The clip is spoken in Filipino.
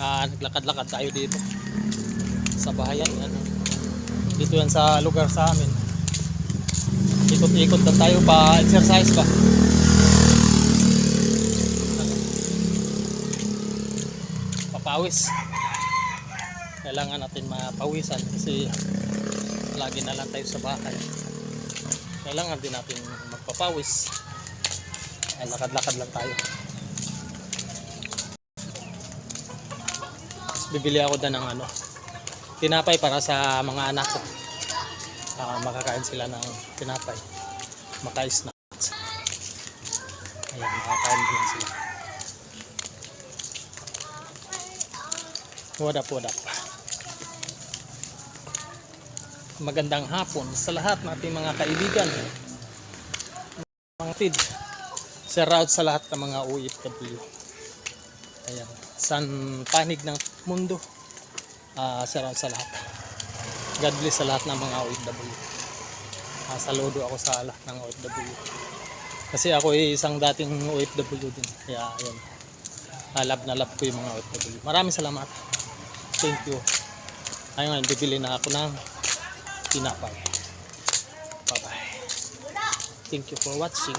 Ah, naglakad-lakad tayo dito. Sa bahayan. Ano. Dito yan sa lugar sa amin. Ikot-ikot na tayo pa exercise. Ano? Papawis. Kailangan natin mapawisan kasi lagi na lang tayo sa bahay. Kailangan din natin magpapawis. Ay, lakad-lakad lang tayo. Bibili ako na ng ano, tinapay para sa mga anak ko. Ah, makakain sila ng tinapay. Maka-snacks. Ayan, makakain din sila. What up, what up? Magandang hapon sa lahat nating mga kaibigan. Mga tid. Shout out sa lahat ng mga OFW. Ayan. San panig ng mundo. Ah, shout out sa lahat. God bless sa lahat ng mga OFW. Ah, saludo ako sa lahat ng OFW. Kasi ako ay isang dating OFW din. Kaya ayun. Ah, love na love ko yung mga OFW. Maraming salamat. Thank you. Ayun bibili na ako ng tinapay. Bye bye. Thank you for watching.